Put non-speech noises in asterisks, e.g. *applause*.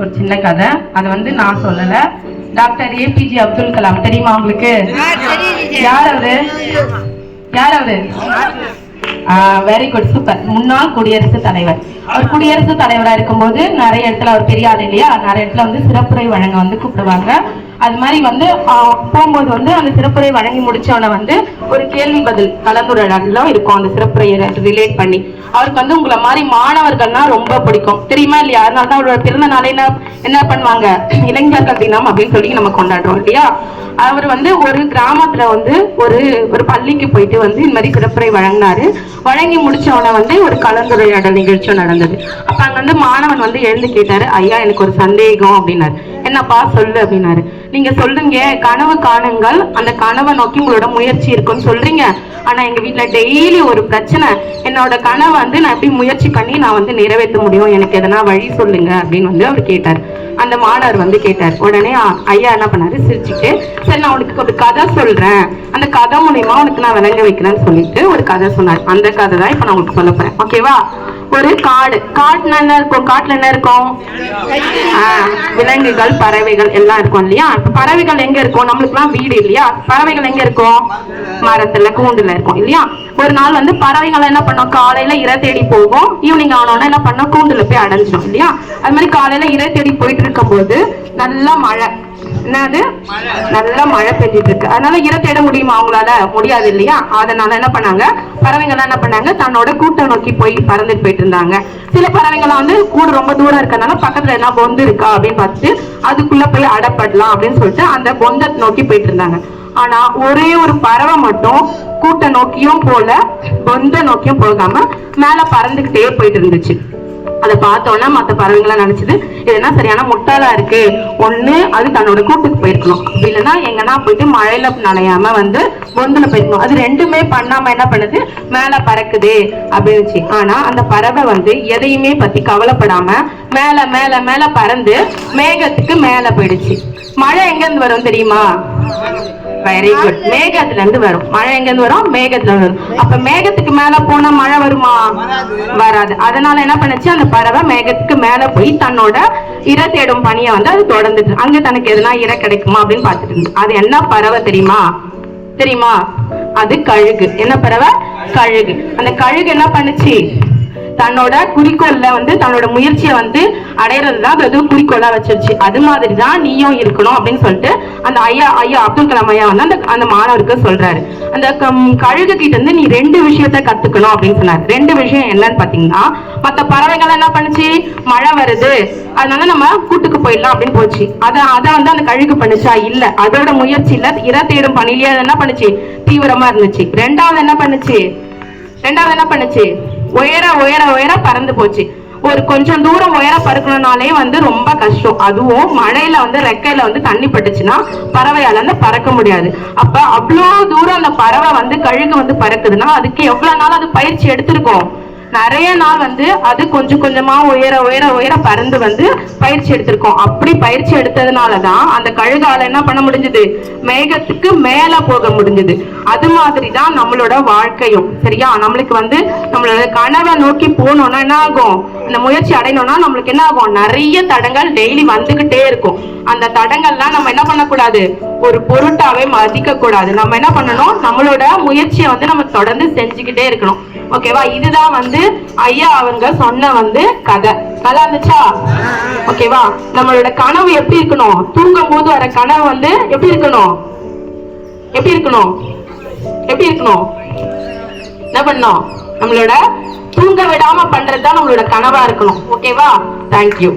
ஒரு சின்ன கதை. அது வந்து நான் சொல்லல. Doctor APJ Abdul Kalam. தெரியுமா உங்களுக்கு? யார் அவரு? யார் அவரு? வெரி குட் சூப்பர் முன்னாள் குடியரசுத் தலைவர். அவர் குடியரசுத் தலைவரா இருக்கும்போது நிறைய இடத்துல அவர் பெரிய ஆள் இல்லையா? நிறைய இடத்துல வந்து சிறப்புரை வழங்க வந்து கூப்பிடுவாங்க. அது மாதிரி வந்து போகும்போது வந்து அந்த சிறப்புரை வழங்கி முடிச்சவன வந்து ஒரு கேள்வி பதில் கலந்துரையாடலாம் இருக்கும் அந்த சிறப்புரையை ரிலேட் பண்ணி. அவருக்கு வந்து உங்களை மாதிரி மாணவர்கள்னா ரொம்ப பிடிக்கும். தெரியுமா இல்லையா? அதனால தான் அவரோட பிறந்த நாளை என்ன என்ன பண்ணுவாங்க? *clears throat* இளைஞர்கள் தினம் அப்படின்னு சொல்லி நம்ம கொண்டாடுறோம் இல்லையா? அவர் வந்து ஒரு கிராமத்துல வந்து ஒரு ஒரு பள்ளிக்கு போயிட்டு வந்து இந்த மாதிரி சிறப்புரை வழங்கினாரு. வழங்கி முடிச்சவன வந்து ஒரு கலந்துரையாடல் நிகழ்ச்சியும் நடந்தது. அப்ப அங்க வந்து மாணவன் வந்து எழுந்து கேட்டாரு ஐயா எனக்கு ஒரு சந்தேகம் அப்படின்னாரு. என்னப்பா சொல்லு அப்படின்னாரு. நீங்க சொல்லுங்க கனவு காணுங்கள். அந்த கனவை நோக்கி உங்களோட முயற்சி இருக்கும்னு சொல்றீங்க. ஆனா எங்க வீட்டுல டெய்லி ஒரு பிரச்சனை. என்னோட கனவை வந்து நான் எப்படி முயற்சி பண்ணி நான் வந்து நிறைவேற்ற முடியும்? எனக்கு எதனா வழி சொல்லுங்க அப்படின்னு வந்து அவர் கேட்டார். அந்த மாணவர் வந்து கேட்டார். உடனே ஐயா என்ன பண்ணாரு? சிரிச்சுட்டு சரி நான் உனக்கு ஒரு கதை சொல்றேன். அந்த கதை மூலியமா உனக்கு நான் விளங்க வைக்கிறேன்னு சொல்லிட்டு ஒரு கதை சொன்னார். அந்த கதை தான் இப்ப நான் உங்களுக்கு சொல்ல போறேன். ஓகேவா ஒரு காடு. காட்டுல என்ன இருக்கும்? காட்டுல என்ன இருக்கும்? விலங்குகள் பறவைகள் எல்லாம் இருக்கும் இல்லையா? இப்ப பறவைகள் எங்க இருக்கும்? நம்மளுக்குலாம் வீடு இல்லையா? பறவைகள் எங்க இருக்கும்? மரத்துல கூண்டுல இருக்கும் இல்லையா? ஒரு நாள் வந்து பறவைகள் என்ன பண்ணும்? காலையில இரை தேடி போகும். ஈவினிங் ஆனோன்னா என்ன பண்ணும்? கூண்டுல போய் அடைஞ்சிடும் இல்லையா? அது மாதிரி காலையில இரை தேடி போயிட்டு இருக்கும்போது நல்லா மழை. என்னது? நல்லா மழை பெஞ்சிட்டு இருக்கு அதனால இரை தேட முடியுமா அவங்களால முடியாது இல்லையா? அதனால என்ன பண்ணாங்க? பறவைங்கள்லாம் என்ன பண்ணாங்க? தன்னோட கூட்டம் நோக்கி போய் பறந்துட்டு போயிட்டு இருந்தாங்க. சில பறவைகள்லாம் வந்து கூடு ரொம்ப தூரம் இருக்கனால பக்கத்துல என்ன பொந்து இருக்கா அப்படின்னு பார்த்துட்டு அதுக்குள்ள போய் அடப்படலாம் அப்படின்னு சொல்லிட்டு அந்த பொந்தை நோக்கி போயிட்டு இருந்தாங்க. ஆனா ஒரே ஒரு பறவை மட்டும் கூட்ட நோக்கியும் போல பொந்த நோக்கியும் போகாம மேல பறந்துகிட்டே போயிட்டு இருந்துச்சு. அதை பார்த்தோன்னா மற்ற பறவைங்களாம் நினைச்சது இது சரியான முட்டாளா இருக்கு? ஒண்ணு அது தன்னோட கூட்டுக்கு போயிருக்கணும். இல்லைன்னா எங்கன்னா போயிட்டு மழையில நனையாம வந்து பொந்துல போயிருக்கணும். அது ரெண்டுமே பண்ணாம என்ன பண்ணுது? மேல பறக்குது அப்படின்னு ஆனா அந்த பறவை வந்து எதையுமே பத்தி கவலைப்படாம மேல மேல மேல பறந்து மேகத்துக்கு மேல போயிடுச்சு. மழை எங்க இருந்து வரும் தெரியுமா? வெரி குட் மேகத்துல இருந்து வரும். மழை எங்க இருந்து வரும்? மேகத்துல இருந்து வரும். அப்ப மேகத்துக்கு மேல போனா மழை வருமா? வராது. அதனால என்ன பண்ணுச்சு? அந்த பறவை மேகத்துக்கு மேல போய் தன்னோட இர தேடும் பணியை வந்து அது தொடர்ந்துட்டு அங்க தனக்கு எதுனா இர கிடைக்குமா அப்படின்னு பார்த்துட்டு இருந்தது அது என்ன பறவை தெரியுமா? தெரியுமா? அது கழுகு. என்ன பறவை? கழுகு. அந்த கழுகு என்ன பண்ணுச்சு? தன்னோட குறிக்கோள்ல வந்து தன்னோட முயற்சியை வந்து அடையிறது தான் அது குறிக்கோளா வச்சிருச்சு. அது மாதிரி தான் நீயும் இருக்கணும் அப்படின்னு சொல்லிட்டு அந்த ஐயா ஐயா அப்துல் கலாம் ஐயா வந்து அந்த அந்த மாணவருக்கு சொல்றாரு. அந்த கம்- கழுகு கிட்ட இருந்து நீ ரெண்டு விஷயத்த கத்துக்கணும் அப்படின்னு சொன்னாரு. ரெண்டு விஷயம் என்னன்னு பாத்தீங்கன்னா மத்த பறவைகள் என்ன பண்ணுச்சு? மழை வருது. அதனால நம்ம கூட்டுக்கு போயிடலாம் அப்படின்னு போச்சு. அதை அதை வந்து அந்த கழுகு பண்ணுச்சா? இல்ல. அதோட முயற்சியில இற தேடும் பணியிலேயே என்ன பண்ணுச்சு? தீவிரமா இருந்துச்சு. ரெண்டாவது என்ன பண்ணுச்சு? ரெண்டாவது என்ன பண்ணுச்சு? உயர உயர உயர பறந்து போச்சு. ஒரு கொஞ்சம் தூரம் உயர பறக்கணும்னாலே வந்து ரொம்ப கஷ்டம். அதுவும் மழையில வந்து ரெக்கையில வந்து தண்ணி பட்டுச்சுன்னா பறவையால வந்து பறக்க முடியாது. அப்ப அவ்வளோ தூரம் அந்த பறவை வந்து கழுகு வந்து பறக்குதுன்னா அதுக்கு எவ்வளவு நாள் அது பயிற்சி எடுத்திருக்கோம்? நிறைய நாள் வந்து அது கொஞ்சம் கொஞ்சமா உயர உயர உயர பறந்து வந்து பயிற்சி எடுத்திருக்கோம். அப்படி பயிற்சி எடுத்ததுனாலதான் அந்த கழுகால என்ன பண்ண முடிஞ்சது? மேகத்துக்கு மேல போக முடிஞ்சது. அது மாதிரி தான் நம்மளோட வாழ்க்கையும். சரியா? நம்மளுக்கு வந்து நம்மளோட கனவை நோக்கி போனோம்னா என்ன ஆகும்? இந்த முயற்சி அடையணும்னா நம்மளுக்கு என்ன ஆகும்? நிறைய தடங்கள் டெய்லி வந்துகிட்டே இருக்கும். அந்த தடங்கள்லாம் நம்ம என்ன பண்ணக்கூடாது? ஒரு பொருட்டாவே மதிக்க கூடாது நம்ம என்ன பண்ணணும்? நம்மளோட முயற்சியை வந்து நம்ம தொடர்ந்து செஞ்சுக்கிட்டே இருக்கணும். ஓகேவா இதுதான் வந்து ஐயா அவங்க சொன்ன வந்து கதை. நல்லா இருந்துச்சா? ஓகேவா நம்மளோட கனவு எப்படி இருக்கணும்? தூங்கும் போது வர கனவு வந்து எப்படி இருக்கணும்? எப்படி இருக்கணும்? எப்படி இருக்கணும்? என்ன பண்ணோம் நம்மளோட தூங்க விடாம பண்றதுதான் நம்மளோட கனவா இருக்கணும். ஓகேவா தேங்க்யூ